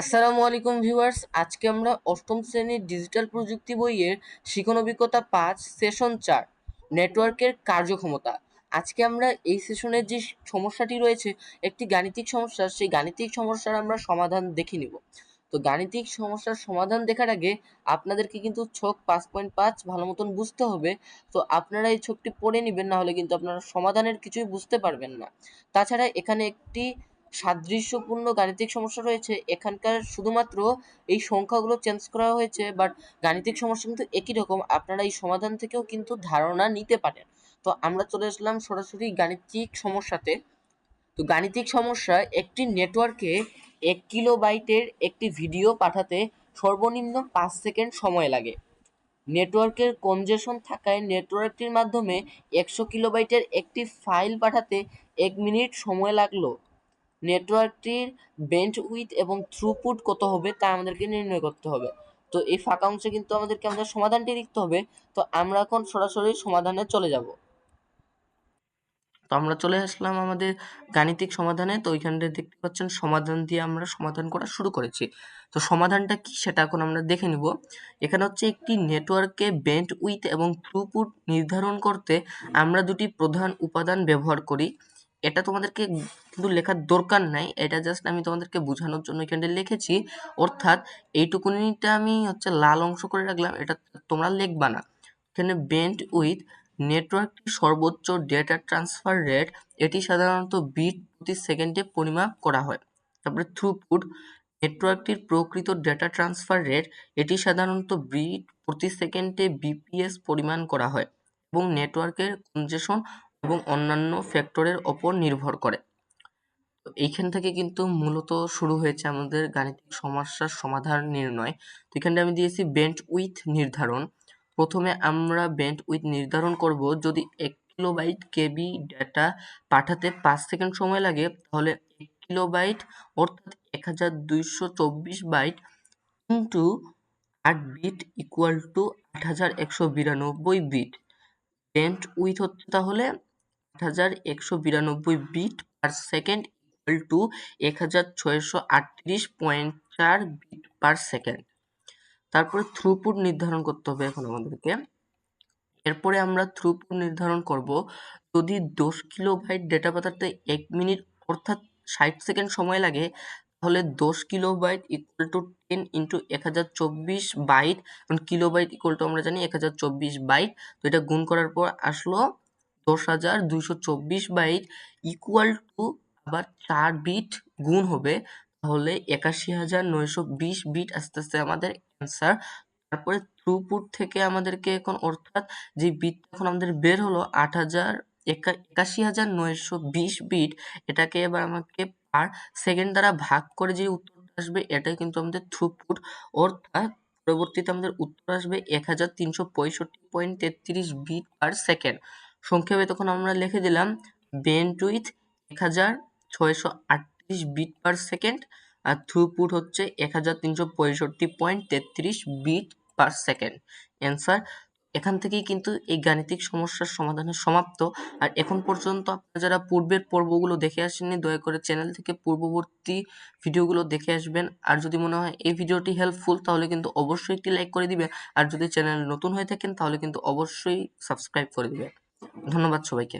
আসসালামু আলাইকুম ভিউয়ার্স, আজকে আমরা অষ্টম শ্রেণির ডিজিটাল প্রযুক্তি বইয়ের শিখন অভিজ্ঞতা পাঁচ, সেশন চার, নেটওয়ার্কের কার্যক্ষমতা। আজকে আমরা এই সেশনের যে সমস্যাটি রয়েছে, একটি গাণিতিক সমস্যা, সেই গাণিতিক সমস্যার আমরা সমাধান দেখে নিব। তো গাণিতিক সমস্যার সমাধান দেখার আগে আপনাদেরকে কিন্তু ছক পাঁচ পয়েন্ট পাঁচ ভালো মতন বুঝতে হবে। তো আপনারা এই ছকটি পড়ে নেবেন, না হলে কিন্তু আপনারা সমাধানের কিছুই বুঝতে পারবেন না। তাছাড়া এখানে একটি সাদৃশ্যপূর্ণ গাণিতিক সমস্যা রয়েছে। এখানকার শুধুমাত্র এই সংখ্যাগুলো চেঞ্জ করা হয়েছে বাট গাণিতিক সমস্যা কিন্তু একই রকম। আপনারা এই সমাধান থেকেও কিন্তু ধারণা নিতে পারেন। তো আমরা চলে আসলাম সরাসরি গাণিতিক সমস্যাতে। তো গাণিতিক সমস্যা, একটি নেটওয়ার্কে এক কিলো বাইটের একটি ভিডিও পাঠাতে সর্বনিম্ন পাঁচ সেকেন্ড সময় লাগে। নেটওয়ার্কের কনজেশন থাকায় নেটওয়ার্কটির মাধ্যমে একশো কিলোবাইটের একটি ফাইল পাঠাতে এক মিনিট সময় লাগল। নেটওয়ার্কটির বেন্ট উইথ এবং থ্রুপুট কত হবে তা আমাদেরকে নির্ণয় করতে হবে। তো এই ফাঁকা অংশে কিন্তু আমাদেরকে আমাদের সমাধানটি লিখতে হবে। তো আমরা এখন সরাসরি সমাধানে চলে যাব। তো আমরা চলে আসলাম আমাদের গাণিতিক সমাধানে। তো ওইখানটা দেখতে পাচ্ছেন সমাধান দিয়ে আমরা সমাধান করা শুরু করেছি। তো সমাধানটা কি সেটা এখন আমরা দেখে নিব। এখানে হচ্ছে একটি নেটওয়ার্কে বেন্ট উইথ এবং থ্রুপুট নির্ধারণ করতে আমরা দুটি প্রধান উপাদান ব্যবহার করি। এটা তোমাদেরকে কিন্তু লেখার দরকার নাই। এটা জাস্ট আমি তোমাদেরকে বোঝানোর জন্য এখানে লিখেছি। অর্থাৎ এইটুকুনিটা আমি হচ্ছে লাল অংশ করে রাখলাম। এটা তোমরা লিখবা না। এখানে বেন্ট উইথ নেটওয়ার্কটি সর্বোচ্চ ডেটা ট্রান্সফার রেট এটি সাধারণত বিট প্রতি সেকেন্ডে পরিমাপ করা হয়। তারপরে থ্রুপুট নেটওয়ার্কটির প্রকৃত ডেটা ট্রান্সফার রেট এটি সাধারণত বিট প্রতি সেকেন্ডে বিপিএস পরিমাণ করা হয়। এবং নেটওয়ার্কের কনজেশন এবং অন্যান্য ফ্যাক্টরের ওপর নির্ভর করে। তো এইখান থেকে কিন্তু মূলত শুরু হয়েছে আমাদের গাণিতিক সমস্যার সমাধান নির্ণয়। তো এখানে আমি দিয়েছি বেন্ট উইথ নির্ধারণ। প্রথমে আমরা বেন্ট উইথ নির্ধারণ করব। যদি এক কিলোবাইট কেবি ডেটা পাঠাতে পাঁচ সেকেন্ড সময় লাগে, তাহলে এক কিলোবাইট অর্থাৎ এক হাজার দুইশো চব্বিশ বাইট ইন্টু আট বিট ইকুয়াল টু আট হাজার একশো বিরানব্বই বিট বেন্ট উইথ হচ্ছে তাহলে আট হাজার একশো বিরানব্বই bit per second equal to এক হাজার ছয়শো আটত্রিশ পয়েন্ট চার বিট পার সেকেন্ড। তারপরে থ্রুপুট নির্ধারণ করতে হবে এখন আমাদেরকে। এরপরে আমরা থ্রুপুট নির্ধারণ করব। যদি দশ কিলোবাইট ডেটা পাঠাতে এক মিনিট অর্থাৎ ষাট সেকেন্ড সময় লাগে, তাহলে দশ kilobyte equal to ten into এক হাজার চব্বিশ বাইট কিলোবাইট ইকুয়াল টু আমরা জানি এক হাজার চব্বিশ বাইট তো এটা গুণ করার পর আসলো দশ হাজার দুইশো চব্বিশ বাইট ইকুয়াল টু আবার চার বিট গুণ হবে, তাহলে একাশি হাজার নয়শো বিশ বিট আস্তে আস্তে আমাদের অ্যান্সার তারপরে থ্রুপুট থেকে আমাদেরকে এখন অর্থাৎ যে বিট এখন আমাদের বের হলো, আট হাজার একাশি হাজার নয়শো বিশ বিট এটাকে এবার আমাকে পার সেকেন্ড দ্বারা ভাগ করে যে উত্তরটা আসবে, এটাই কিন্তু আমাদের থ্রুপুট অর্থাৎ পরবর্তীতে আমাদের উত্তর আসবে এক হাজার তিনশো পঁয়ষট্টি পয়েন্ট তেত্রিশ বিট পার সেকেন্ড সংক্ষেপে তখন আমরা লিখে দিলাম বেন্ট উইথ এক হাজার ছয়শো আটত্রিশ বিট পার সেকেন্ড আর থ্রুপুট হচ্ছে এক হাজার তিনশো পঁয়ষট্টি পয়েন্ট তেত্রিশ বিট পার সেকেন্ড অ্যান্সার এখান থেকেই কিন্তু এই গাণিতিক সমস্যার সমাধানের সমাপ্ত। আর এখন পর্যন্ত আপনারা যারা পূর্বের পর্বগুলো দেখে আসেননি, দয়া করে চ্যানেল থেকে পূর্ববর্তী ভিডিওগুলো দেখে আসবেন। আর যদি মনে হয় এই ভিডিওটি হেল্পফুল তাহলে কিন্তু অবশ্যই একটি লাইক করে দিবেন। আর যদি চ্যানেল নতুন হয়ে থাকেন, তাহলে কিন্তু অবশ্যই সাবস্ক্রাইব করে দিবেন। ধন্যবাদ সবাইকে।